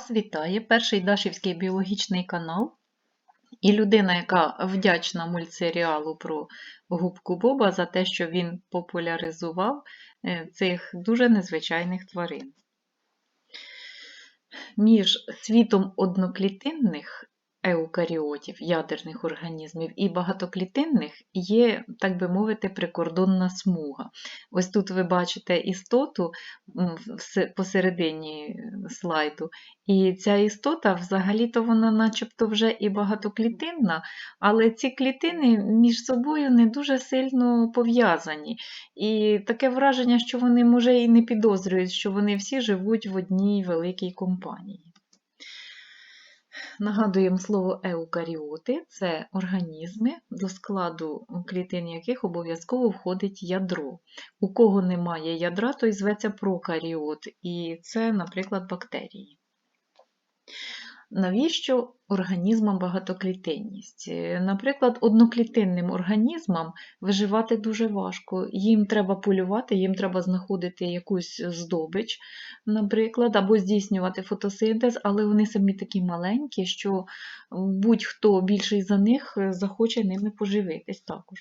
Вас вітає перший Дашівський біологічний канал. І людина, яка вдячна мультсеріалу про губку Боба за те, що він популяризував е, цих дуже незвичайних тварин. Між світом одноклітинних еукаріотів, ядерних організмів і багатоклітинних є, так би мовити, прикордонна смуга. Ось тут ви бачите істоту посередині слайду, і ця істота, взагалі-то вона начебто вже і багатоклітинна, але ці клітини між собою не дуже сильно пов'язані. І таке враження, що вони, може, і не підозрюють, що вони всі живуть в одній великій компанії. Нагадуємо слово еукаріоти це організми, до складу клітин яких обов'язково входить ядро. У кого немає ядра, той зветься прокаріот, і це, наприклад, бактерії. Навіщо організмам багатоклітинність? Е, Наприклад, одноклітинним організмам виживати дуже важко. Їм треба полювати, їм треба знаходити якусь здобич, наприклад, або здійснювати фотосинтез, але вони самі такі маленькі, що будь-хто більший за них е, захоче ними поживитись також.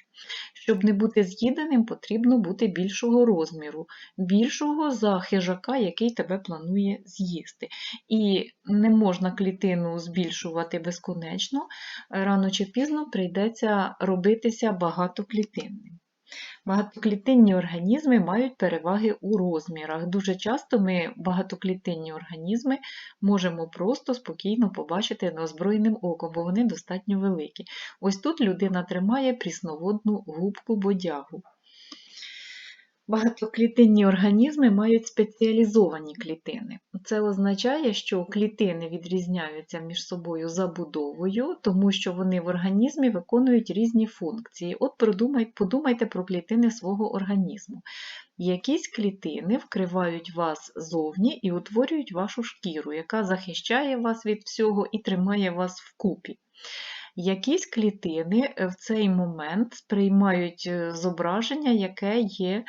Щоб не бути з'їденим, потрібно бути більшого розміру, більшого за хижака, який тебе планує з'їсти. І не можна клітину збільшувати безконечно, рано чи пізно прийдеться робитися багатоклітинним. Багатоклітинні організми мають переваги у розмірах. Дуже часто ми багатоклітинні організми можемо просто спокійно побачити неозброєним оком, бо вони достатньо великі. Ось тут людина тримає прісноводну губку бодягу. Багатоклітинні організми мають спеціалізовані клітини. Це означає, що клітини відрізняються між собою забудовою, тому що вони в організмі виконують різні функції. От подумайте про клітини свого організму. Якісь клітини вкривають вас зовні і утворюють вашу шкіру, яка захищає вас від всього і тримає вас вкупі. Якісь клітини в цей момент сприймають е, зображення, яке є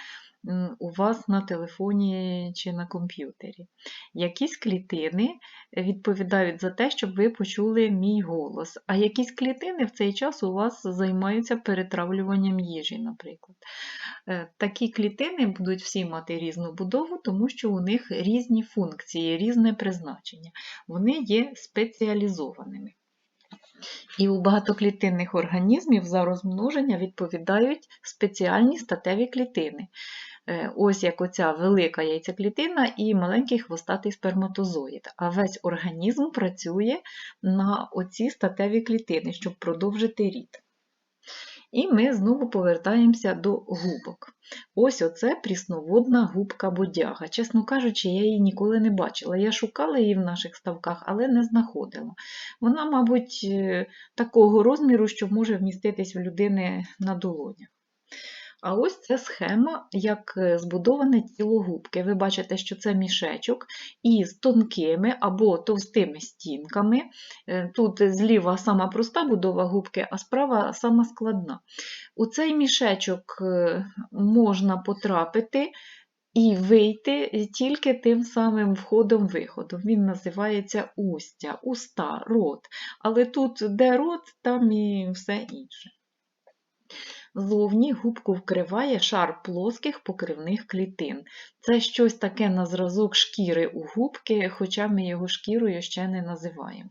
у вас на телефоні чи на комп'ютері. Якісь клітини відповідають за те, щоб ви почули мій голос, а якісь клітини в цей час у вас займаються перетравлюванням їжі, наприклад. Е, Такі клітини будуть всі мати різну будову, тому що у них різні функції, різне призначення. Вони є спеціалізованими. І у багатоклітинних організмів за розмноження відповідають спеціальні статеві клітини. Е, Ось як оця велика яйцеклітина і маленький хвостатий сперматозоїд. А весь організм працює на оці статеві клітини, щоб продовжити рід. І ми знову повертаємося до губок. Ось оце прісноводна губка бодяга. Чесно кажучи, я її ніколи не бачила. Я шукала її в наших ставках, але не знаходила. Вона, мабуть, е, такого розміру, що може вміститись в людини на долонях. А ось це схема, як е, збудоване тіло губки. Ви бачите, що це мішечок із тонкими або товстими стінками. Е, Тут зліва сама проста будова губки, а справа сама складна. У цей мішечок е, можна потрапити і вийти тільки тим самим входом-виходом. Він називається устя, уста, рот. Але тут, де рот, там і все інше. Зовні губку вкриває шар плоских покривних клітин. Це щось таке на зразок шкіри у губки, хоча ми його шкірою ще не називаємо.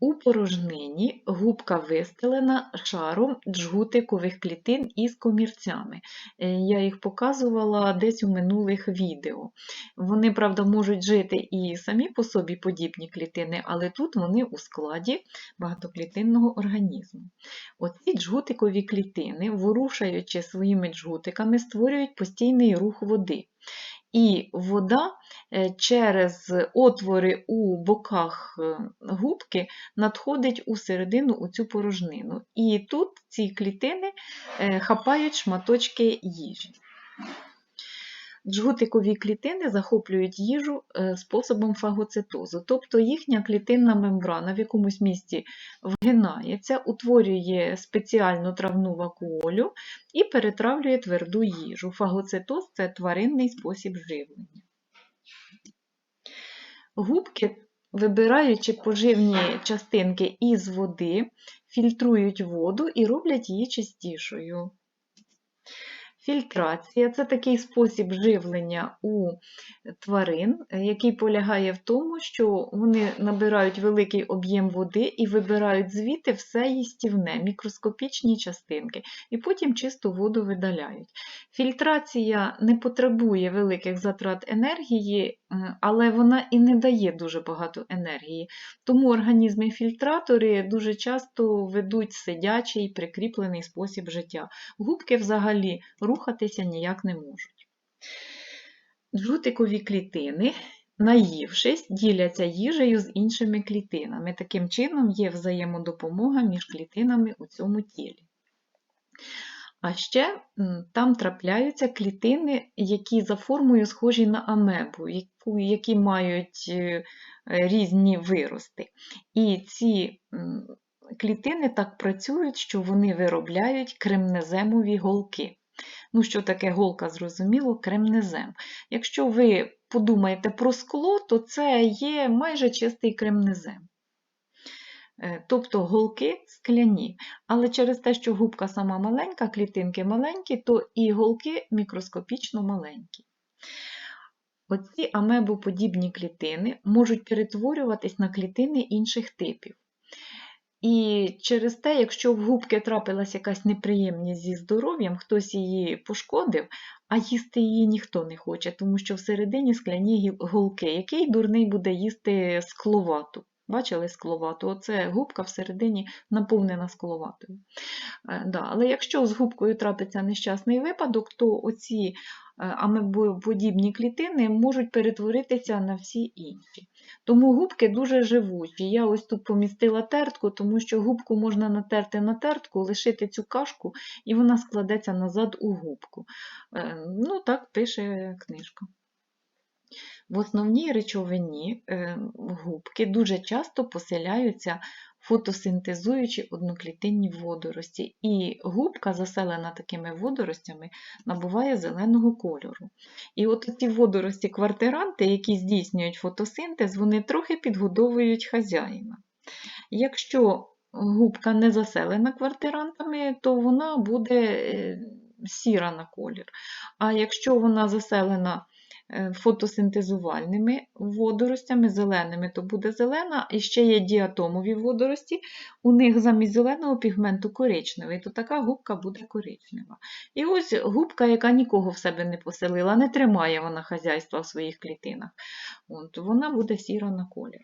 У порожнині губка вистелена шаром джгутикових клітин із комірцями. Е, Я їх показувала десь у минулих відео. Вони, правда, можуть жити і самі по собі подібні клітини, але тут вони у складі багатоклітинного організму. Оці джгутикові клітини, ворушаючи своїми джгутиками, створюють постійний рух води. І вода е, через отвори у боках е, губки надходить у середину у цю порожнину. І тут ці клітини е, хапають шматочки їжі. Джгутикові клітини захоплюють їжу е, способом фагоцитозу, тобто їхня клітинна мембрана в якомусь місці вгинається, утворює спеціальну травну вакуолю і перетравлює тверду їжу. Фагоцитоз це тваринний спосіб живлення. Губки, вибираючи поживні частинки із води, фільтрують воду і роблять її чистішою. Фільтрація це такий спосіб живлення у тварин, який полягає в тому, що вони набирають великий об'єм води і вибирають звідти все їстівне, мікроскопічні частинки, і потім чисту воду видаляють. Фільтрація не потребує великих затрат енергії, але вона і не дає дуже багато енергії. Тому організми-фільтратори дуже часто ведуть сидячий прикріплений спосіб життя. Губки взагалі рухатися ніяк не можуть. Жутикові клітини, наївшись, діляться їжею з іншими клітинами. Таким чином є взаємодопомога між клітинами у цьому тілі. А ще там трапляються клітини, які за формою схожі на амебу, які мають е, різні вирости. І ці клітини так працюють, що вони виробляють кремнеземові голки. Ну, що таке голка, зрозуміло, кремнезем. Якщо ви подумаєте про скло, то це є майже чистий кремнезем. Е, Тобто голки скляні. Але через те, що губка сама маленька, клітинки маленькі, то і голки мікроскопічно маленькі. Оці амебоподібні клітини можуть перетворюватись на клітини інших типів. І через те, якщо в губки трапилась якась неприємність зі здоров'ям, хтось її пошкодив, а їсти її ніхто не хоче, тому що всередині скляні голки. Який дурний буде їсти скловату? Бачили скловату? Оце губка всередині наповнена скловатою. Е, Да. Але якщо з губкою трапиться нещасний випадок, то оці е, амебоподібні клітини можуть перетворитися на всі інші. Тому губки дуже живучі. Я ось тут помістила тертку, тому що губку можна натерти на тертку, лишити цю кашку, і вона складеться назад у губку. Е, Ну, так пише книжка. В основній речовині е, губки дуже часто поселяються фотосинтезуючи одноклітинні водорості, і губка, заселена такими водоростями, набуває зеленого кольору. І от ці водорості-квартиранти, які здійснюють фотосинтез, вони трохи підгодовують хазяїна. Якщо губка не заселена квартирантами, то вона буде е, сіра на колір. А якщо вона заселена фотосинтезувальними водоростями, зеленими, то буде зелена. І ще є діатомові водорості, у них замість зеленого пігменту коричневий, то така губка буде коричнева. І ось губка, яка нікого в себе не поселила, не тримає вона хазяйства в своїх клітинах. От, вона буде сіра на колір.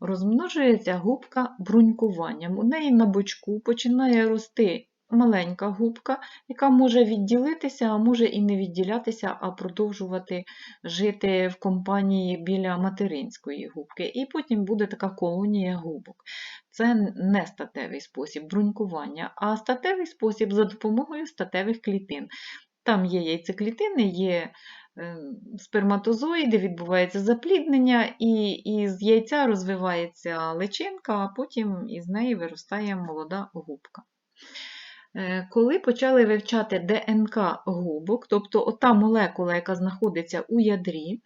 Розмножується губка брунькуванням. У неї на бочку починає рости маленька губка, яка може відділитися, а може і не відділятися, а продовжувати жити в компанії біля материнської губки. І потім буде така колонія губок. Це не статевий спосіб брунькування, а статевий спосіб за допомогою статевих клітин. Там є яйцеклітини, є е, сперматозоїди, відбувається запліднення, і із яйця розвивається личинка, а потім із неї виростає молода губка. Е, Коли почали вивчати ДНК губок, тобто ота молекула, яка знаходиться у ядрі,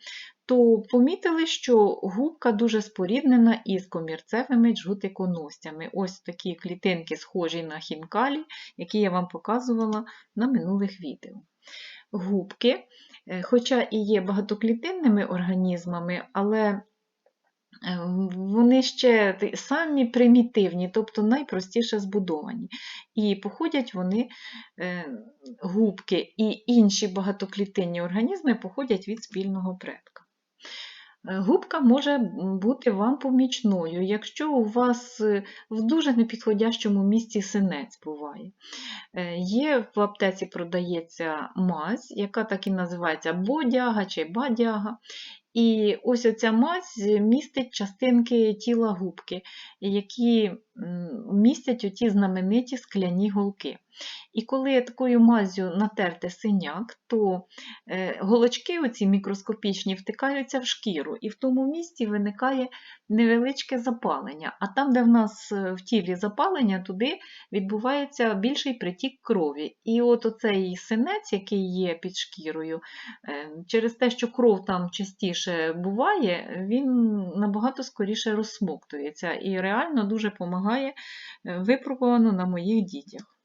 то помітили, що губка дуже споріднена із комірцевими джгутиконосцями. Ось такі клітинки, схожі на хінкалі, які я вам показувала на минулих відео. Губки, е, хоча і є багатоклітинними організмами, але вони ще самі примітивні, тобто найпростіше збудовані. І походять вони, е, губки і інші багатоклітинні організми походять від спільного предка. Е, Губка може бути вам помічною, якщо у вас е, в дуже непідходящому місці синець буває. Е, Є в аптеці продається мазь, яка так і називається бодяга чи бадяга. І ось оця мазь містить частинки тіла губки, які містять оті знамениті скляні голки. І коли такою мазю натерти синяк, то е, голочки оці мікроскопічні втикаються в шкіру, і в тому місці виникає невеличке запалення. А там, де в нас е, в тілі запалення, туди відбувається більший притік крові. І от оцей синець, який є під шкірою, е, через те, що кров там частіше буває, він набагато скоріше розсмоктується і реально дуже допомагає випробувано на моїх дітях.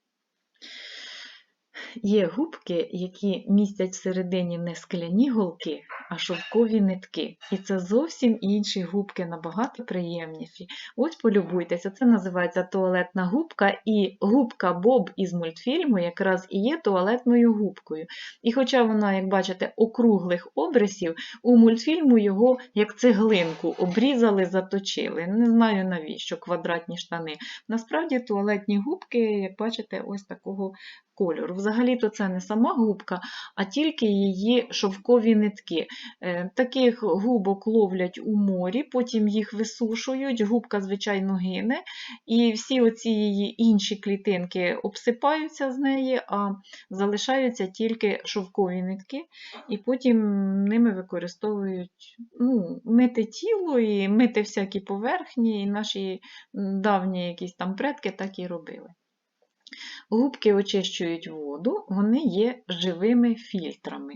Є губки, які містять всередині не скляні голки, а шовкові нитки. І це зовсім інші губки, набагато приємніші. Ось полюбуйтеся, це називається туалетна губка, і губка Боб із мультфільму якраз і є туалетною губкою. І хоча вона, як бачите, округлих обрисів, у мультфільму його як цеглинку обрізали, заточили. Не знаю навіщо квадратні штани. Насправді туалетні губки, як бачите, ось такого кольору. Взагалі-то це не сама губка, а тільки її шовкові нитки. Е, Таких губок ловлять у морі, потім їх висушують, губка, звичайно, гине, і всі оці її інші клітинки обсипаються з неї, а залишаються тільки шовкові нитки, і потім ними використовують ну, мити тіло і мити всякі поверхні, і наші давні якісь там предки так і робили. Губки очищують воду, вони є живими фільтрами.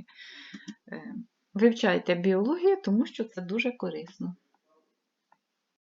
Е, Вивчайте біологію, тому що це дуже корисно.